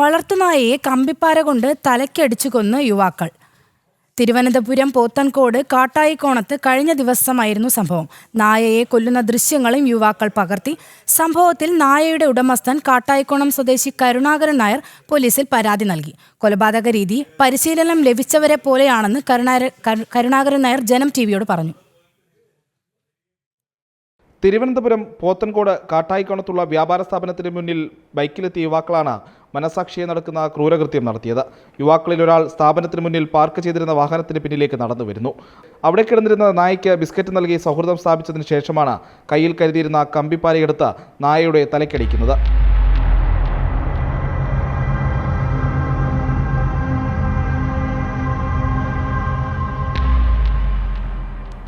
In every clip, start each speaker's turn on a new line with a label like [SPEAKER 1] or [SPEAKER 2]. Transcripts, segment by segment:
[SPEAKER 1] വളർത്തുനായയെ കമ്പിപ്പാര കൊണ്ട് തലയ്ക്കടിച്ചു കൊന്ന് യുവാക്കൾ. തിരുവനന്തപുരം പോത്തൻകോട് കാട്ടായിക്കോണത്ത് കഴിഞ്ഞ ദിവസമായിരുന്നു സംഭവം. നായയെ കൊല്ലുന്ന ദൃശ്യങ്ങളും യുവാക്കൾ പകർത്തി. സംഭവത്തിൽ നായയുടെ ഉടമസ്ഥൻ കാട്ടായിക്കോണം സ്വദേശി കരുണാകരൻ നായർ പോലീസിൽ പരാതി നൽകി. കൊലപാതക രീതി പരിശീലനം ലഭിച്ചവരെ പോലെയാണെന്ന് കരുണാകരൻ നായർ ജനം ടിവിയോട് പറഞ്ഞു.
[SPEAKER 2] തിരുവനന്തപുരം പോത്തൻകോട് കാട്ടായിക്കോണത്തുള്ള വ്യാപാര സ്ഥാപനത്തിന് മുന്നിൽ ബൈക്കിലെത്തിയ യുവാക്കളാണ് മനസാക്ഷിയെ നടക്കുന്ന ക്രൂരകൃത്യം നടത്തിയത്. യുവാക്കളിൽ ഒരാൾ സ്ഥാപനത്തിന് മുന്നിൽ പാർക്ക് ചെയ്തിരുന്ന വാഹനത്തിന് പിന്നിലേക്ക് നടന്നു വരുന്നു. അവിടെ കിടന്നിരുന്ന നായയ്ക്ക് ബിസ്ക്കറ്റ് നൽകി സൗഹൃദം സ്ഥാപിച്ചതിന് ശേഷമാണ് കയ്യിൽ കരുതിയിരുന്ന കമ്പിപ്പാരയെടുത്ത് നായയുടെ തലക്കടിക്കുന്നത്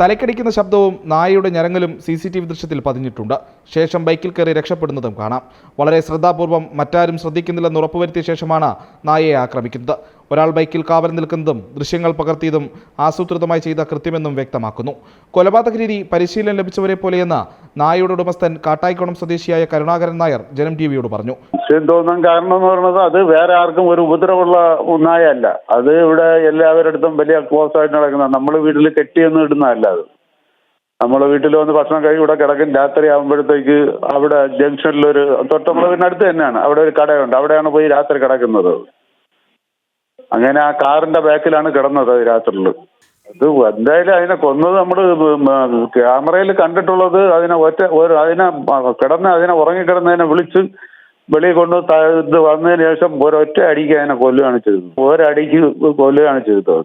[SPEAKER 2] തലക്കടിക്കുന്ന ശബ്ദവും നായയുടെ ഞരങ്ങലും സി സി ടി വി ദൃശ്യത്തിൽ പതിഞ്ഞിട്ടുണ്ട്. ശേഷം ബൈക്കിൽ കയറി രക്ഷപ്പെടുന്നതും കാണാം. വളരെ ശ്രദ്ധാപൂർവം മറ്റാരും ശ്രദ്ധിക്കുന്നില്ലെന്ന് ഉറപ്പുവരുത്തിയ ശേഷമാണ് നായയെ ആക്രമിക്കുന്നത്. ഒരാൾ ബൈക്കിൽ കാവൽ നിൽക്കുന്നതും ദൃശ്യങ്ങൾ പകർത്തിയതും ആസൂത്രിതമായി ചെയ്ത കൃത്യമെന്നും വ്യക്തമാക്കുന്നു. കൊലപാതക രീതി പരിശീലനം ലഭിച്ചവരെ പോലെയെന്ന് നായയുടെ ഉടമസ്ഥൻ കാട്ടായിക്കോണം സ്വദേശിയായ കരുണാകരൻ നായർ ജനം ടി വിയോട് പറഞ്ഞു.
[SPEAKER 3] കാരണം എന്ന് പറയുന്നത് അത് വേറെ ആർക്കും ഒരു ഉപദ്രവമുള്ള നായല്ല അത് ഇവിടെ എല്ലാവരുടെ അടുത്തും വലിയ ക്ലോസ് ആയിട്ട് നടക്കുന്ന നമ്മൾ വീട്ടിൽ കെട്ടിയൊന്നും ഇടുന്നതല്ല അത്. നമ്മൾ വീട്ടിൽ വന്ന് ഭക്ഷണം കഴിഞ്ഞ് ഇവിടെ കിടക്കും. രാത്രി ആകുമ്പോഴത്തേക്ക് അവിടെ ജംഗ്ഷനിലൊരു തൊട്ട് നമ്മളെ വീടിനടുത്ത് തന്നെയാണ്. അവിടെ ഒരു കടയുണ്ട്. അവിടെയാണ് പോയി രാത്രി കിടക്കുന്നത്. അങ്ങനെ ആ കാറിന്റെ ബാക്കിലാണ് കിടന്നത് രാത്രിയിൽ അത് എന്തായാലും അതിനെ കൊന്നത് നമ്മൾ ക്യാമറയിൽ കണ്ടിട്ടുള്ളത് അതിനെ ഒറ്റ ഒരു അതിനെ കിടന്ന് അതിനെ ഉറങ്ങിക്കിടന്നതിനെ വിളിച്ച് വെളിയിൽ കൊണ്ട് ഇത് വന്നതിന് ശേഷം ഒരൊറ്റ അടിക്ക് അതിനെ കൊല്ലുകയാണ് ചെയ്തത്. ഒരടിക്ക് കൊല്ലുകയാണ് ചെയ്തത്.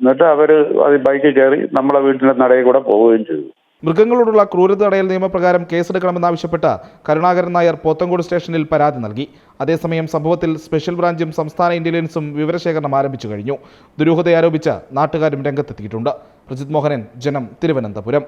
[SPEAKER 3] എന്നിട്ട് അവർ അത് ബൈക്കിൽ കയറി നമ്മളെ വീട്ടിന്റെ നടയിൽ കൂടെ പോവുകയും ചെയ്തു.
[SPEAKER 2] മൃഗങ്ങളോടുള്ള ക്രൂരത തടയൽ നിയമപ്രകാരം കേസെടുക്കണമെന്നാവശ്യപ്പെട്ട് കരുണാകരൻ നായർ പോത്തങ്കോട് സ്റ്റേഷനിൽ പരാതി നൽകി. അതേസമയം സംഭവത്തിൽ സ്പെഷ്യൽ ബ്രാഞ്ചും സംസ്ഥാന ഇന്റലിജൻസും വിവരശേഖരണം ആരംഭിച്ചു കഴിഞ്ഞു. ദുരൂഹതയാരോപിച്ച് നാട്ടുകാരും രംഗത്തെത്തിയിട്ടുണ്ട്. പ്രജിത് മോഹനൻ ജനം തിരുവനന്തപുരം.